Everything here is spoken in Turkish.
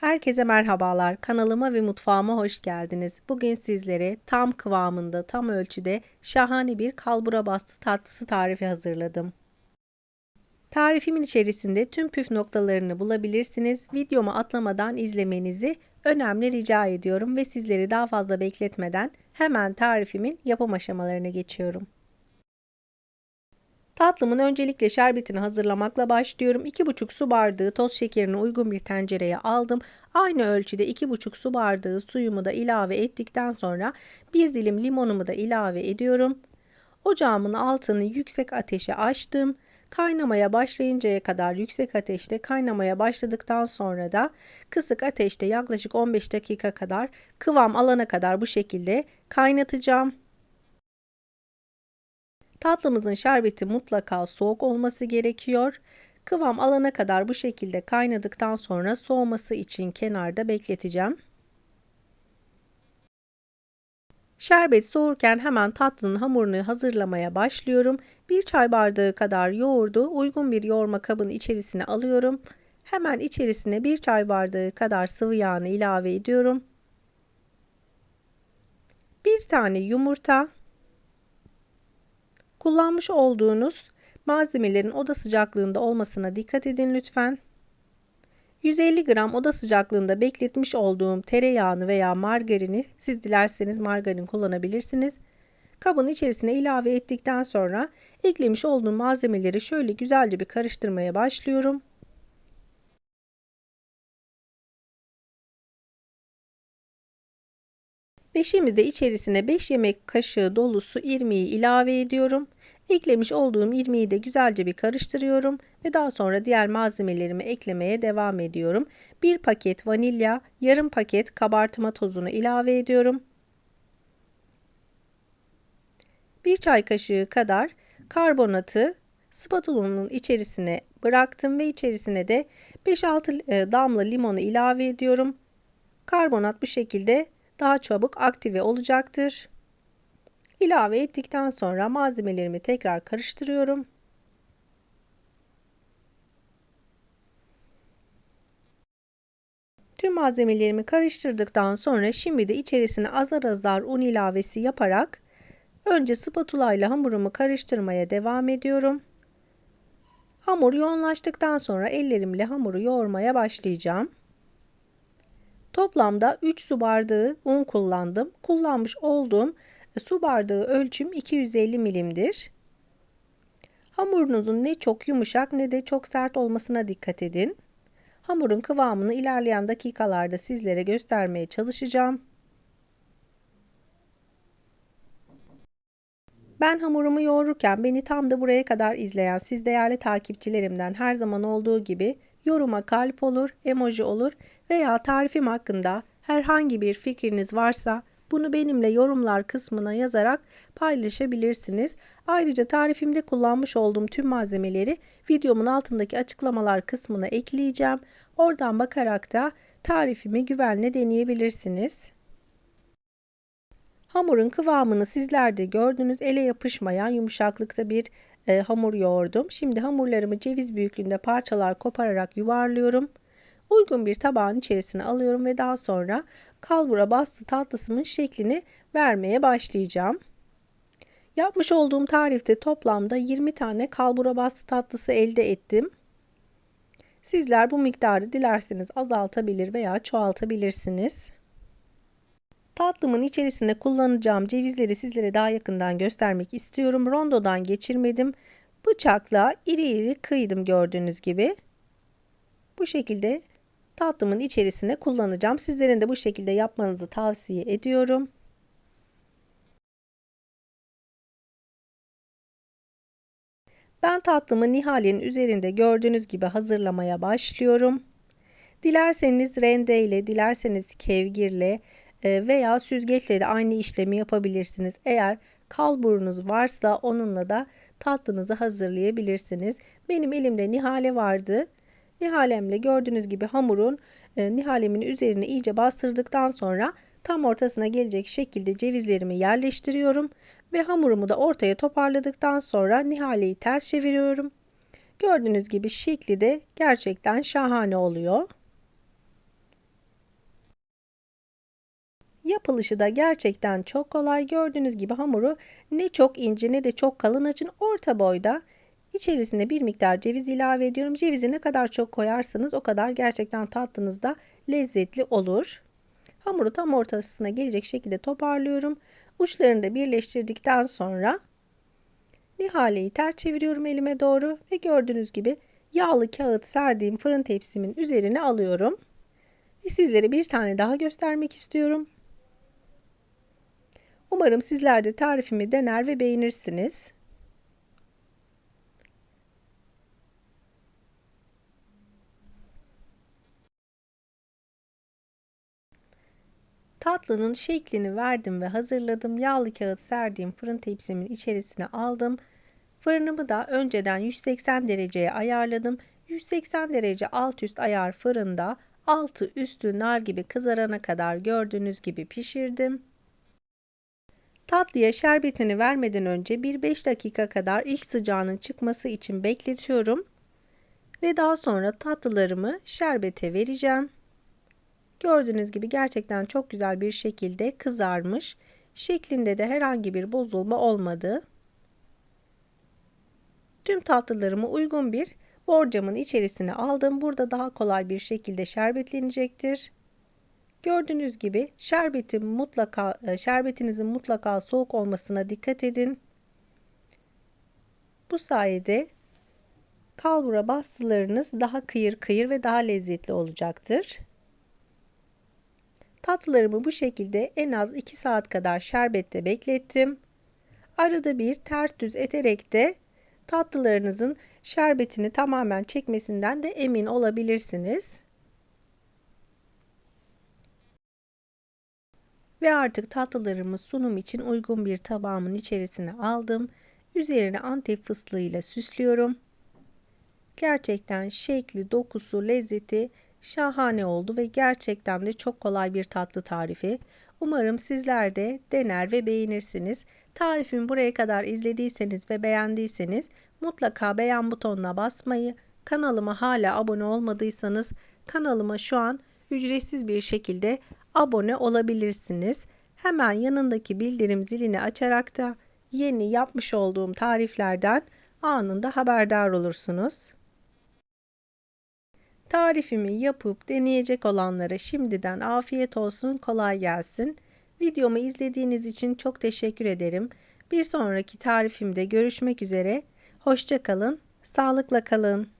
Herkese merhabalar. Kanalıma ve mutfağıma hoş geldiniz. Bugün sizlere tam kıvamında, tam ölçüde şahane bir kalbura bastı tatlısı tarifi hazırladım. Tarifimin içerisinde tüm püf noktalarını bulabilirsiniz. Videomu atlamadan izlemenizi önemli rica ediyorum ve sizleri daha fazla bekletmeden hemen tarifimin yapım aşamalarına geçiyorum. Tatlımın öncelikle şerbetini hazırlamakla başlıyorum. 2,5 su bardağı toz şekerini uygun bir tencereye aldım. Aynı ölçüde 2,5 su bardağı suyumu da ilave ettikten sonra bir dilim limonumu da ilave ediyorum. Ocağımın altını yüksek ateşe açtım. Kaynamaya başlayıncaya kadar yüksek ateşte kaynamaya başladıktan sonra da kısık ateşte yaklaşık 15 dakika kadar kıvam alana kadar bu şekilde kaynatacağım. Tatlımızın şerbeti mutlaka soğuk olması gerekiyor. Kıvam alana kadar bu şekilde kaynadıktan sonra soğuması için kenarda bekleteceğim. Şerbet soğurken hemen tatlının hamurunu hazırlamaya başlıyorum. Bir çay bardağı kadar yoğurdu uygun bir yoğurma kabının içerisine alıyorum. Hemen içerisine bir çay bardağı kadar sıvı yağını ilave ediyorum. Bir tane yumurta, Kullanmış olduğunuz malzemelerin oda sıcaklığında olmasına dikkat edin lütfen. 150 gram oda sıcaklığında bekletmiş olduğum tereyağını veya margarini siz dilerseniz margarin kullanabilirsiniz. Kabın içerisine ilave ettikten sonra eklemiş olduğum malzemeleri şöyle güzelce bir karıştırmaya başlıyorum. Ve şimdi de içerisine 5 yemek kaşığı dolusu irmiği ilave ediyorum. Eklemiş olduğum irmiği de güzelce bir karıştırıyorum ve daha sonra diğer malzemelerimi eklemeye devam ediyorum. Bir paket vanilya, yarım paket kabartma tozunu ilave ediyorum. Bir çay kaşığı kadar karbonatı spatulamın içerisine bıraktım ve içerisine de 5-6 e, damla limonu ilave ediyorum. Karbonat bu şekilde daha çabuk aktive olacaktır. İlave ettikten sonra malzemelerimi tekrar karıştırıyorum. Tüm malzemelerimi karıştırdıktan sonra şimdi de içerisine azar azar un ilavesi yaparak önce spatula ile hamurumu karıştırmaya devam ediyorum. Hamur yoğunlaştıktan sonra ellerimle hamuru yoğurmaya başlayacağım. Toplamda 3 su bardağı un kullandım. Kullanmış olduğum su bardağı ölçüm 250 milimdir. Hamurunuzun ne çok yumuşak ne de çok sert olmasına dikkat edin. Hamurun kıvamını ilerleyen dakikalarda sizlere göstermeye çalışacağım. Ben hamurumu yoğururken beni tam da buraya kadar izleyen siz değerli takipçilerimden her zaman olduğu gibi yoruma kalp olur, emoji olur veya tarifim hakkında herhangi bir fikriniz varsa bunu benimle yorumlar kısmına yazarak paylaşabilirsiniz. Ayrıca tarifimde kullanmış olduğum tüm malzemeleri videomun altındaki açıklamalar kısmına ekleyeceğim. Oradan bakarak da tarifimi güvenle deneyebilirsiniz. Hamurun kıvamını sizler de gördünüz. Ele yapışmayan yumuşaklıkta bir e, hamur yoğurdum. Şimdi hamurlarımı ceviz büyüklüğünde parçalar kopararak yuvarlıyorum. Uygun bir tabağın içerisine alıyorum ve daha sonra kalbura bastı tatlısının şeklini vermeye başlayacağım. Yapmış olduğum tarifte toplamda 20 tane kalbura bastı tatlısı elde ettim. Sizler bu miktarı dilerseniz azaltabilir veya çoğaltabilirsiniz. Tatlımın içerisinde kullanacağım cevizleri sizlere daha yakından göstermek istiyorum. Rondodan geçirmedim. Bıçakla iri iri kıydım gördüğünüz gibi. Bu şekilde tatlımın içerisine kullanacağım. Sizlerin de bu şekilde yapmanızı tavsiye ediyorum. Ben tatlımı nihalenin üzerinde gördüğünüz gibi hazırlamaya başlıyorum. Dilerseniz rende ile, dilerseniz kevgirle veya süzgeçle de aynı işlemi yapabilirsiniz. Eğer kalburunuz varsa onunla da tatlınızı hazırlayabilirsiniz. Benim elimde nihale vardı. Nihalemle gördüğünüz gibi hamurun e, nihalemin üzerine iyice bastırdıktan sonra tam ortasına gelecek şekilde cevizlerimi yerleştiriyorum ve hamurumu da ortaya toparladıktan sonra nihaleyi ters çeviriyorum. Gördüğünüz gibi şekli de gerçekten şahane oluyor. Yapılışı da gerçekten çok kolay. Gördüğünüz gibi hamuru ne çok ince ne de çok kalın açın orta boyda. İçerisine bir miktar ceviz ilave ediyorum. Cevizi ne kadar çok koyarsanız o kadar gerçekten tatlınız da lezzetli olur. Hamuru tam ortasına gelecek şekilde toparlıyorum. Uçlarını da birleştirdikten sonra nihaleyi ters çeviriyorum elime doğru ve gördüğünüz gibi yağlı kağıt serdiğim fırın tepsimin üzerine alıyorum. Ve sizlere bir tane daha göstermek istiyorum. Umarım sizler de tarifimi dener ve beğenirsiniz. Tatlının şeklini verdim ve hazırladım. Yağlı kağıt serdiğim fırın tepsimin içerisine aldım. Fırınımı da önceden 180 dereceye ayarladım. 180 derece alt üst ayar fırında altı üstü nar gibi kızarana kadar gördüğünüz gibi pişirdim. Tatlıya şerbetini vermeden önce bir 5 dakika kadar ilk sıcağının çıkması için bekletiyorum. Ve daha sonra tatlılarımı şerbete vereceğim. Gördüğünüz gibi gerçekten çok güzel bir şekilde kızarmış. Şeklinde de herhangi bir bozulma olmadı. Tüm tatlılarımı uygun bir borcamın içerisine aldım. Burada daha kolay bir şekilde şerbetlenecektir. Gördüğünüz gibi şerbetin mutlaka e, şerbetinizin mutlaka soğuk olmasına dikkat edin. Bu sayede kalbura bastılarınız daha kıyır kıyır ve daha lezzetli olacaktır. Tatlılarımı bu şekilde en az 2 saat kadar şerbette beklettim. Arada bir ters düz eterek de tatlılarınızın şerbetini tamamen çekmesinden de emin olabilirsiniz. Ve artık tatlılarımı sunum için uygun bir tabağımın içerisine aldım. Üzerine antep fıstığıyla süslüyorum. Gerçekten şekli, dokusu, lezzeti şahane oldu ve gerçekten de çok kolay bir tatlı tarifi. Umarım sizler de dener ve beğenirsiniz. Tarifimi buraya kadar izlediyseniz ve beğendiyseniz mutlaka beğen butonuna basmayı, kanalıma hala abone olmadıysanız kanalıma şu an ücretsiz bir şekilde abone olabilirsiniz. Hemen yanındaki bildirim zilini açarak da yeni yapmış olduğum tariflerden anında haberdar olursunuz. Tarifimi yapıp deneyecek olanlara şimdiden afiyet olsun, kolay gelsin. Videomu izlediğiniz için çok teşekkür ederim. Bir sonraki tarifimde görüşmek üzere. Hoşça kalın, sağlıkla kalın.